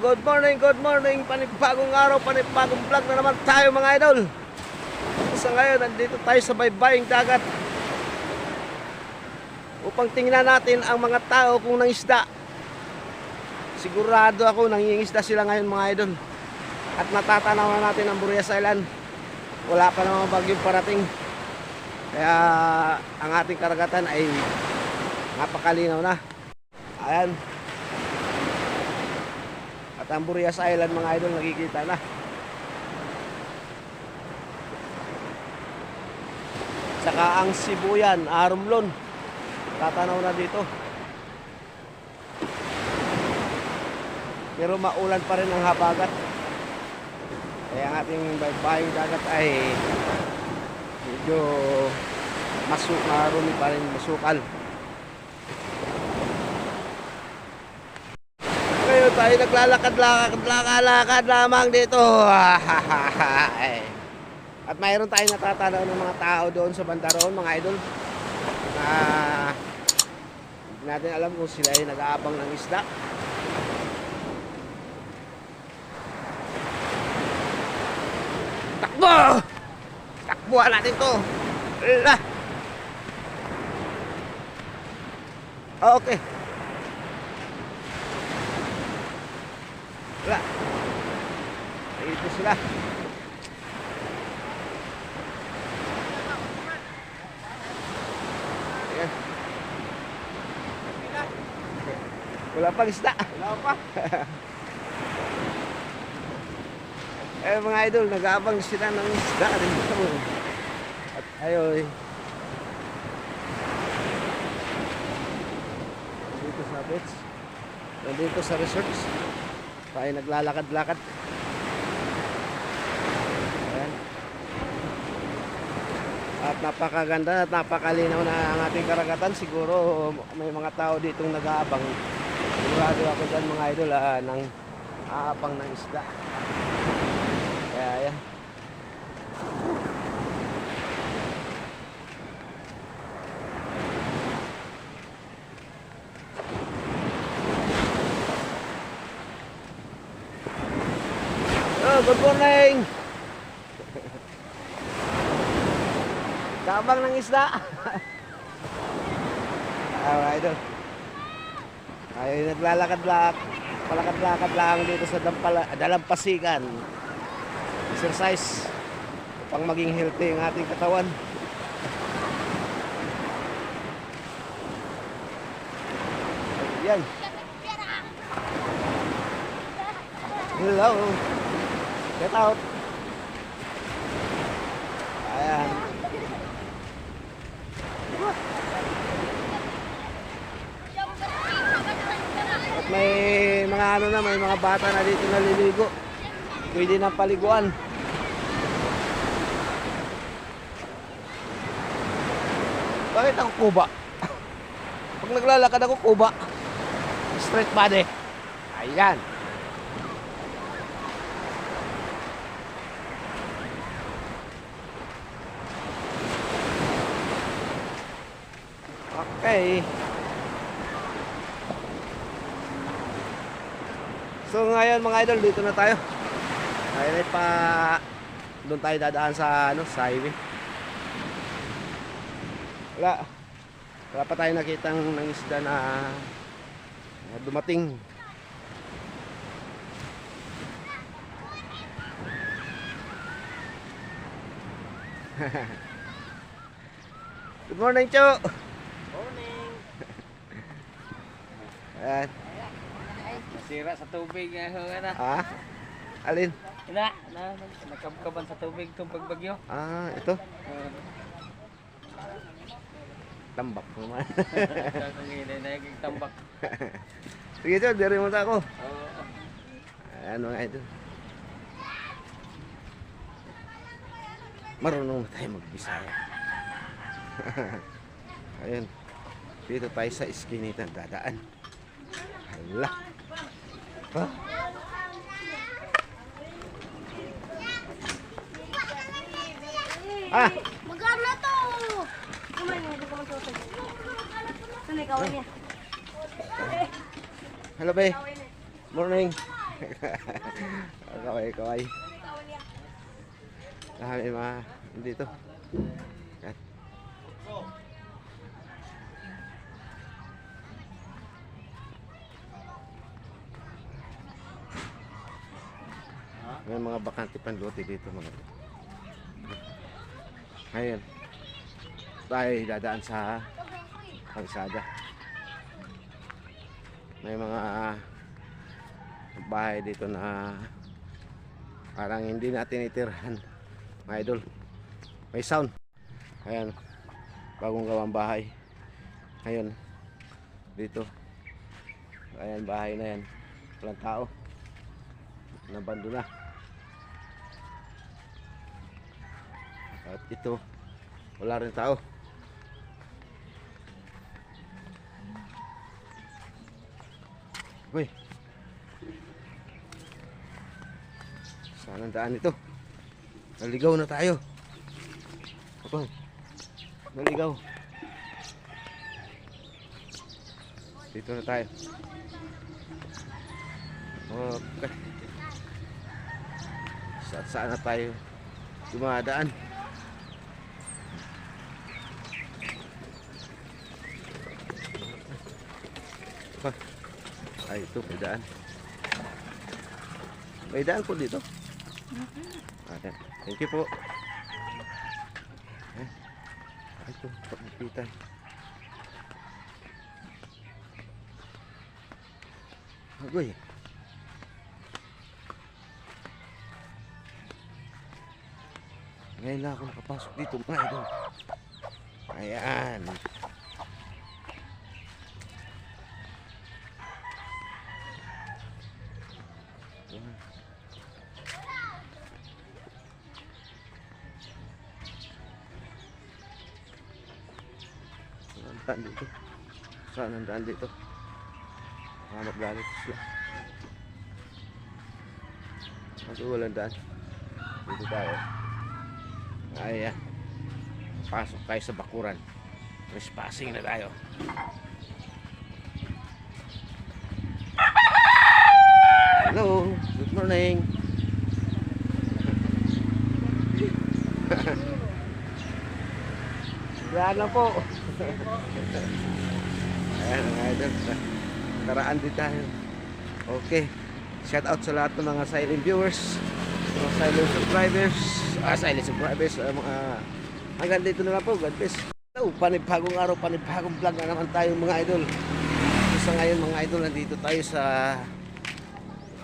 good morning, good morning. Panibagong araw, panibagong vlog na naman tayo mga idol. Sa ngayon, nandito tayo sa baybaying dagat. Upang tingnan natin ang mga tao kung nangisda. Sigurado ako nangingisda sila ngayon mga idol. At natatanaw na natin ang Burias Island. Wala pa namang bagyong parating. Kaya ang ating karagatan ay napakalinaw na. Ayan. At ang Burias Island mga idol nakikita na. Saka ang Sibuyan, Arumlon. Tatanaw na dito. Pero maulan pa rin ang habagat. Kaya ang ating baybaying dagat ay medyo masu marumi pa rin masukal. Ngayon tayo naglalakad-lakad-lakad lamang dito. At mayroon tayong natatanaw ng mga tao doon sa banda mga idol. Na hindi natin alam kung sila ay nag-aabang ng isda. Takbo! Takbuhan natin to. Ah, okay. Wala. Ito sila. Ayan. Wala pang isda. Wala pa. eh mga idol, nag-aabang sila ng isda dito. At ayoy. Dito sa beach. Nandito sa resorts. Tayo naglalakad-lakad. Ayan. At napakaganda at napakalinaw na ang ating karagatan. Siguro may mga tao ditong nag-aabang. Sigurado ako dyan mga idol ah, ng aabang ng isda. Kaya ayan. Good morning! Kabang ng isda. ah, idol. Ay, naglalakad-lakad. Palakad-lakad lang dito sa Dampala, Dalampasigan. Exercise upang maging healthy ang ating katawan. Yan. Hello. Get out. Ayan. At may mga ano na, may mga bata na dito naliligo. Pwede na paliguan. Bakit ako kuba? Pag naglalakad ako kuba. Straight body. Ayan. Okay. So ngayon mga idol, dito na tayo. Ngayon ay pa doon tayo dadaan sa ano, sa highway. Wala. Wala pa tayo nakitang ng isda na, na dumating. Good morning, Cho. Morning. Ayan. Nasira sa tubig nga nga na. Ah, alin? Ina, na, nakabkaban sa tubig itong pagbagyo. Ah, ito. Uh, Tambak naman. Kakangilay na yung tambak. Sige, Cho, diri mo ako. Oo. Ayan mga idol. Marunong na tayo magbisaya. Ayun. Dito tayo sa iskinitan dadaan. Hala. Ha? Ah, Magkano to? Kumain mo, hindi ko. Saan ikaw niya? hello be. Morning. kaway, kaway. Kami mga dito. May mga bakante panlote dito mga Ngayon, tayo dadaan sa kalsada. May mga bahay dito na parang hindi natin itirhan mga idol. May sound. Ayan, bagong gawang bahay. Ngayon, dito. Ayan, bahay na yan. Walang tao. Nabando na. At ito, wala rin tao. Uy. Saan ang daan ito? Naligaw na tayo. Ako. Naligaw. Dito na tayo. Okay. Saan na tayo dumadaan? Ah, Ay, ito, may daan. May daan po dito. Okay. Thank you po. Ay, ito, pagkikitan. Agoy. Ngayon lang ako nakapasok dito mga idol. Ayan. Ayan. Saan ang daan dito? Saan ang daan dito? Baka maglalit sila. Kasi walang daan. Dito tayo. Ayan. Pasok tayo sa bakuran. Trespassing na tayo. Hello, good morning. Yan lang po. Ayan mga idol. Karaan din tayo. Okay. Shout out sa lahat ng mga silent viewers, mga silent subscribers, ah, silent subscribers, ah, mga hanggang dito na lang po. God bless. Hello, panibagong araw, panibagong vlog na naman tayo mga idol. So, sa ngayon mga idol, nandito tayo sa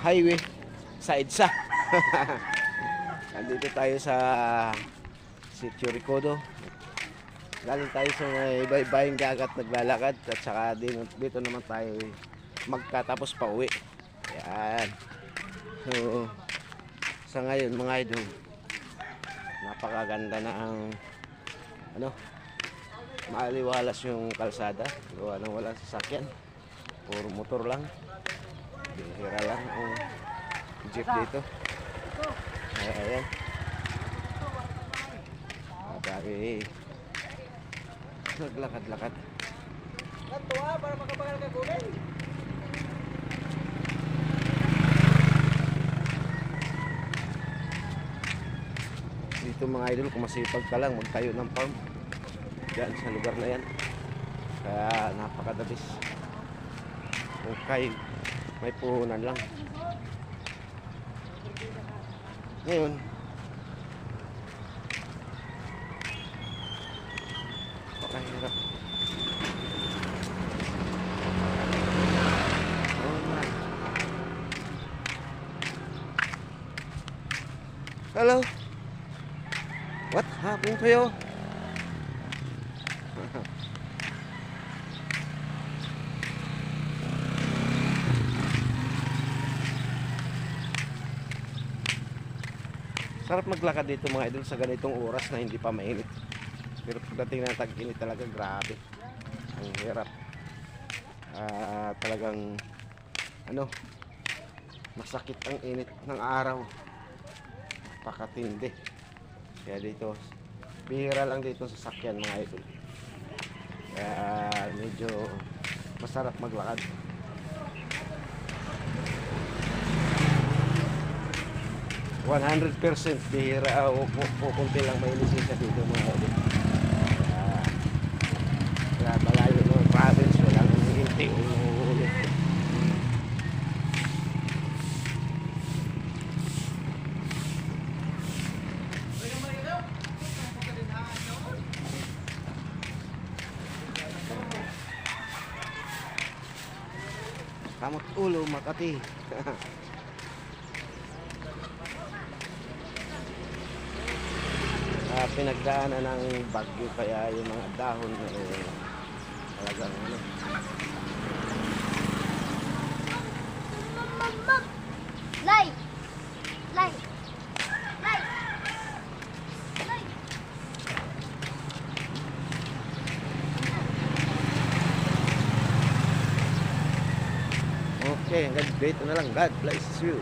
highway sa EDSA. nandito tayo sa Sitio Ricodo. Galing tayo sa may baybaying dagat naglalakad at saka din, dito naman tayo magkatapos pa uwi. Yan. So, sa ngayon mga idol, napakaganda na ang ano, maaliwalas yung kalsada. Gawa ng walang sasakyan. Puro motor lang. Bihira lang ang jeep dito. Ay, ayan. Madami naglakad-lakad. Natuwa para makapagal ka kunin. Dito mga idol, kung masipag ka lang, magtayo ng farm. Diyan sa lugar na yan. Kaya napakadabis. Kung kay may puhunan lang. Ngayon, Hello. What happened to you? Sarap maglakad dito mga idol sa ganitong oras na hindi pa mainit. Pero pagdating ng tag-init talaga grabe. Ang hirap. Ah, talagang ano masakit ang init ng araw napakatindi. Kaya dito bihira lang dito sa sakyan mga idol. Kaya uh, medyo masarap maglakad. One hundred percent bihira. O uh, pupunti lang may lisisa dito mga idol. Kamot ulo, Makati. Ah, pinagdaanan ng bagyo kaya yung mga dahon eh, hanggang dito na lang. God bless you.